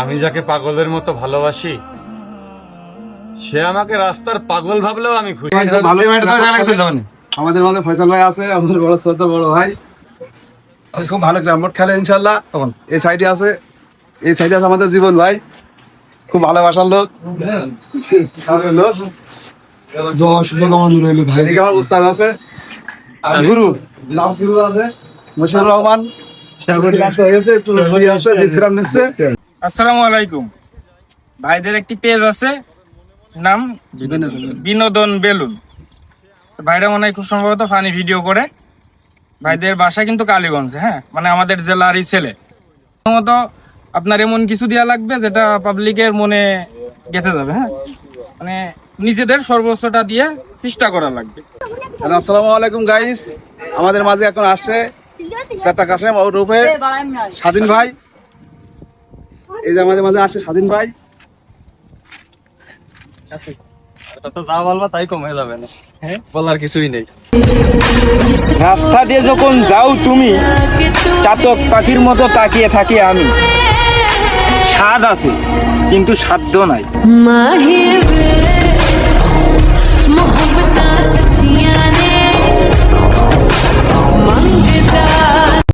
আমি যাকে পাগলের মতো ভালোবাসি সে আমাকে রাস্তার পাগল ভাবলেও আমি খুশি। আমাদের মাঝে ফয়সাল ভাই আছে আমাদের বড় শ্রদ্ধা বড় ভাই। খুব ভালো ক্যারাম বোর্ড খেলে ইনশাল্লাহ এই সাইডে আছে এই সাইডে আছে আমাদের জীবন ভাই। খুব ভালোবাসার লোক। আমাদের লোক? এদিকে আমার উস্তাদ আছে। আর গুরু? লাভ গুরু আছে। মশিউর রহমান। ক্লাস হয়ে গেছে, একটু আছে, বিশ্রাম নিচ্ছে। আসসালামু আলাইকুম। ভাইদের একটি পেজ আছে নাম বিনোদন বেলুন। ভাইরা মনে হয় খুব সম্ভবত ফানি ভিডিও করে। ভাইদের বাসা কিন্তু কালীগঞ্জে হ্যাঁ? মানে আমাদের জেলারই ছেলে। প্রথমত আপনার এমন কিছু দেওয়া লাগবে যেটা পাবলিকের মনে গেঁথে যাবে হ্যাঁ? মানে নিজেদের সর্বোচ্চটা দিয়ে চেষ্টা করা লাগবে। হ্যালো, আসসালামু আলাইকুম গাইস আমাদের মাঝে এখন আসে রূপে স্বাধীন ভাই। এই যে আমাদের মাঝে আসে স্বাধীন ভাই। যা বলবা তাই কম যাবে না। হ্যাঁ? বলার কিছুই নেই। রাস্তা দিয়ে যখন যাও তুমি চাতক পাখির মতো তাকিয়ে থাকি আমি। স্বাদ আছে কিন্তু সাধ্য নাই।